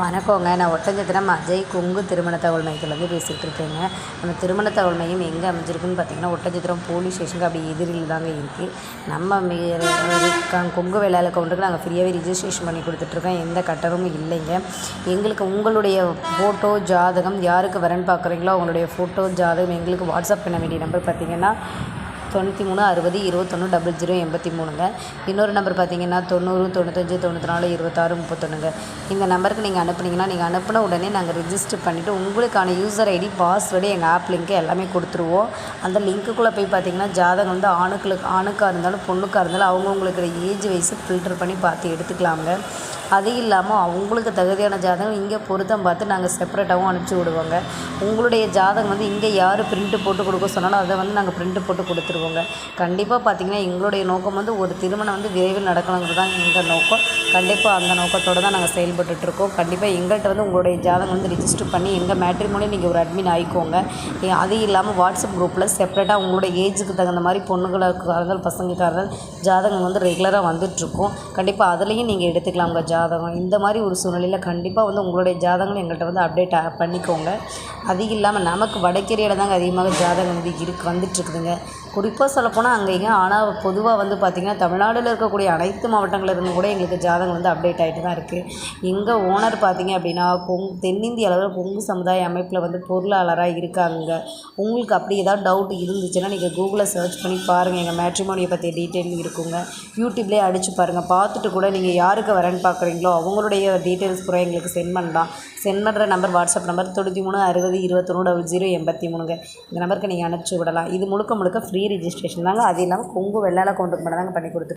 வணக்கங்க நான் ஒட்டஞ்சத்திரம் அஜய் கொங்கு திருமண தகவல் மையத்துலேருந்து பேசிகிட்டு இருக்கேங்க. நம்ம திருமண தகவல் மையம் எங்கே அமைஞ்சிருக்குன்னு பார்த்தீங்கன்னா ஒட்டஞ்சத்திரம் போலீஸ் ஸ்டேஷனுக்கு அப்படி எதிரில் தாங்க இருக்குது நம்ம கொங்கு வேளாள கவுண்டருக்கு நாங்கள் ஃப்ரீயாகவே ரிஜிஸ்ட்ரேஷன் பண்ணி கொடுத்துட்ருக்கோம். எந்த கட்டணமும் இல்லைங்க. எங்களுக்கு உங்களுடைய ஃபோட்டோ ஜாதகம் யாருக்கு வரேன்னு பார்க்குறீங்களோ அவங்களுடைய ஃபோட்டோ ஜாதகம் எங்களுக்கு வாட்ஸ்அப் பண்ண வேண்டிய நம்பர் பார்த்தீங்கன்னா தொண்ணூற்றி மூணு அறுபது இருபத்தொன்று டபுள் ஜீரோ எண்பத்தி மூணுங்க. இன்னொரு நம்பர் பார்த்தீங்கன்னா தொண்ணூறு தொண்ணூத்தஞ்சு தொண்ணூற்றி நாலு இருபத்தாறு முப்பத்தொன்றுங்க இந்த நம்பருக்கு நீங்கள் அனுப்புனீங்கன்னா நீங்கள் அனுப்பின உடனே நாங்கள் ரிஜிஸ்டர் பண்ணிவிட்டு உங்களுக்கான யூசர் ஐடி பாஸ்வேர்டு எங்கள் ஆப் லிங்க்கு எல்லாமே கொடுத்துருவோம். அந்த லிங்க்குள்ளே போய் பார்த்தீங்கன்னா ஜாதகம் வந்து ஆணுக்களுக்கு ஆணுக்காக இருந்தாலும் பொண்ணுக்காக இருந்தாலும் அவங்கவுங்களுக்கு ஏஜ் வயசு ஃபில்டர் பண்ணி பார்த்து எடுத்துக்கலாங்க அது இல்லாமல் அவங்களுக்கு தகுதியான ஜாதகம் இங்கே பொருத்தம் பார்த்து நாங்கள் செப்பரேட்டாகவும் அனுப்பிச்சி விடுவோங்க. உங்களுடைய ஜாதகம் வந்து இங்கே யார் பிரிண்ட்டு போட்டு கொடுக்க சொன்னாலும் அதை வந்து நாங்கள் பிரிண்ட்டு போட்டு கொடுத்துருவோங்க. கண்டிப்பாக பார்த்தீங்கன்னா எங்களுடைய நோக்கம் வந்து ஒரு திருமணம் வந்து விரைவில் நடக்கணுங்கிறது தான் எங்கள் நோக்கம். கண்டிப்பாக அந்த நோக்கத்தோடு தான் நாங்கள் செயல்பட்டுட்ருக்கோம் கண்டிப்பாக எங்கள்கிட்ட வந்து உங்களுடைய ஜாதகம் வந்து ரிஜிஸ்டர் பண்ணி எங்கள் மேட்ரிமோனி நீங்கள் ஒரு அட்மின் ஆகிக்கோங்க அது இல்லாமல் வாட்ஸ்அப் குரூப்பில் செப்பரேட்டாக உங்களோட ஏஜுக்கு தகுந்த மாதிரி பொண்ணுங்களுக்காரர்கள் பசங்களுக்காரர்கள் ஜாதகம் வந்து ரெகுலராக வந்துட்டுருக்கோம் கண்டிப்பாக அதுலேயும் நீங்கள் எடுத்துக்கலாம் உங்கள் ஜாதகம். இந்த மாதிரி ஒரு சூழ்நிலையில் கண்டிப்பாக வந்து உங்களுடைய ஜாதகங்களை எங்கள்கிட்ட வந்து அப்டேட் பண்ணிக்கோங்க. அது இல்லாமல் நமக்கு வடக்கேரியில் தாங்க அதிகமாக ஜாதகம் வந்து இருக்கு வந்துட்டுருக்குதுங்க. குறிப்பாக சொல்லப்போனால் அங்கே இங்கே ஆனால் பொதுவாக வந்து பார்த்திங்கன்னா தமிழ்நாட்டில் இருக்கக்கூடிய அனைத்து மாவட்டங்களில் இருந்து கூட எங்களுக்கு ஜாதகம் வந்து அப்டேட் ஆகிட்டு தான் இருக்குது எங்கள் ஓனர் பார்த்திங்க அப்படின்னா கொங் தென்னிந்திய அளவில் கொங்கு சமுதாய அமைப்பில் வந்து பொருளாளராக இருக்காங்க உங்களுக்கு அப்படி ஏதாவது டவுட் இருந்துச்சுன்னா நீங்கள் கூகுளில் சர்ச் பண்ணி பாருங்கள் எங்கள் மேட்ரிமோனியை பற்றிய டீட்டெயில் இருக்குங்க. யூடியூப்லேயே அடித்து பாருங்கள் பார்த்துட்டு கூட நீங்கள் யாருக்கு வரேன்னு பார்க்க பார்க்குறீங்களோ அவங்களுடைய டீட்டெயில்ஸ் கூட எங்களுக்கு சென்ட் பண்ணலாம். சென்ட் பண்ணுற நம்பர் வாட்ஸ்அப் நம்பர் தொண்ணூற்றி மூணு அறுபது இருபத்தொன்று டபுள் ஜீரோ எண்பத்தி மூணுங்க. இந்த நம்பருக்கு நீங்கள் அனுப்பிச்சி விடலாம். இது முழுக்க முழுக்க ஃப்ரீ ரிஜிஸ்ட்ரேஷன் தாங்க. அது இல்லாமல் கொங்கு வெள்ளால் கொண்டு மட்டும் தாங்க பண்ணி கொடுத்து